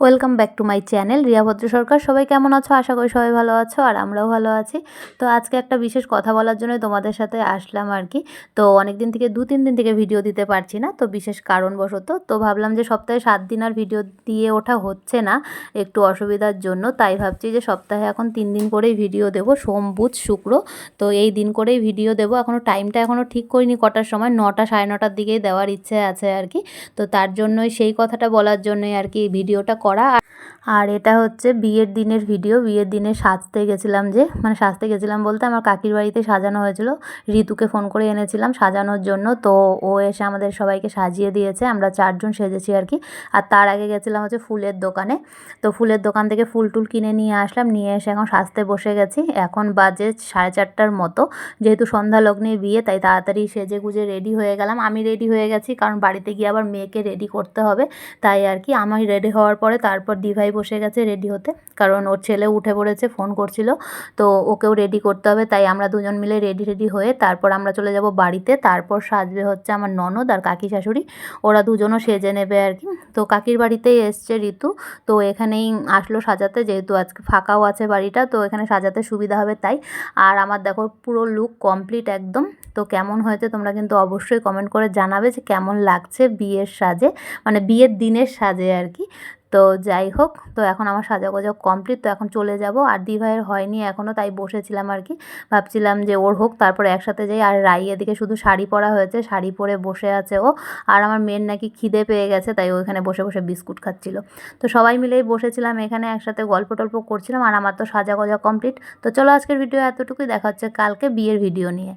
Welcome back to my channel Riya Bhadra Sarkar. সবাই কেমন আছো? আশা করি সবাই ভালো আছো, আর আমরাও ভালো আছি। তো আজকে একটা বিশেষ কথা বলার জন্য তোমাদের সাথে আসলাম আর কি। তো অনেক দিন থেকে দু তিন দিন থেকে ভিডিও দিতে পারছি না, তো বিশেষ কারণবশত। তো ভাবলাম যে সপ্তাহে সাত দিন আর ভিডিও দিয়ে ওঠা হচ্ছে না, একটু অসুবিধার জন্য। তাই ভাবছি যে সপ্তাহে এখন তিন দিন করেই ভিডিও দেব, সোম, বুধ, শুক্র। তো এই দিন করেই ভিডিও দেবো। এখনও টাইমটা এখনও ঠিক করিনি কটার সময়, নটা, সাড়ে নটার দিকেই দেওয়ার ইচ্ছে আছে আর কি। তো তার জন্যই সেই কথাটা বলার জন্যই আর কি ভিডিওটা করা আর এটা হচ্ছে বিয়ের দিনের ভিডিও। বিয়ের দিনে সাজতে গেছিলাম যে মানে সাজতে গেছিলাম বলতে আমার কাকির বাড়িতে সাজানো হয়েছিল। ঋতুকে ফোন করে এনেছিলাম সাজানোর জন্য। তো ও এসে আমাদের সবাইকে সাজিয়ে দিয়েছে। আমরা চারজন সেজেছি আর কি। আর তার আগে গেছিলাম হচ্ছে ফুলের দোকানে। তো ফুলের দোকান থেকে ফুল টুল কিনে নিয়ে আসলাম। নিয়ে এসে এখন সাজতে বসে গেছি। এখন বাজে সাড়ে চারটার মতো। যেহেতু সন্ধ্যা লগ্নে বিয়ে, তাই তাড়াতাড়ি সেজে গুজে রেডি হয়ে গেলাম। আমি রেডি হয়ে গেছি কারণ বাড়িতে গিয়ে আবার মেয়েকে রেডি করতে হবে। তাই আর কি, আমি রেডি হওয়ার পরে তারপর দিভাই বসে গেছে রেডি হতে। কারণ ওর ছেলে উঠে পড়েছে ফোন করছিল। তো ওকেও রেডি করতে হবে, তাই আমরা দুজন মিলে রেডি রেডি হয়ে তারপর আমরা চলে যাব বাড়িতে। তারপর সাজবে হচ্ছে আমার ননদ আর কাকি শাশুড়ি। ওরা দুজনও সেজে নেবে আর কি। তো কাকির বাড়িতেই এসছে ঋতু। তো এখানেই আসলো সাজাতে, যেহেতু আজকে ফাঁকাও আছে বাড়িটা, তো এখানে সাজাতে সুবিধা হবে তাই। আর আমার দেখো পুরো লুক কমপ্লিট একদম। তো কেমন হয়েছে তোমরা কিন্তু অবশ্যই কমেন্ট করে জানাবে যে কেমন লাগছে বিয়ের সাজে মানে বিয়ের দিনের সাজে আর কি। তো যাই হোক, তো এখন আমার সাজা গোজা কমপ্লিট তো এখন চলে যাব। আর দিভাইয়ের হয়নি এখনও তাই বসেছিলাম আর কি। ভাবছিলাম যে ওর হোক, তারপরে একসাথে যাই। আর রাই এদিকে শুধু শাড়ি পরা হয়েছে, শাড়ি পরে বসে আছে ও। আর আমার মেয়ের নাকি খিদে পেয়ে গেছে, তাই ওইখানে বসে বসে বিস্কুট খাচ্ছিল। তো সবাই মিলেই বসেছিলাম এখানে, একসাথে গল্প টল্প করছিলাম। আর আমার তো সাজা গোজা কমপ্লিট তো চলো আজকের ভিডিও এতটুকুই, দেখা হচ্ছে কালকে বিয়ের ভিডিও নিয়ে।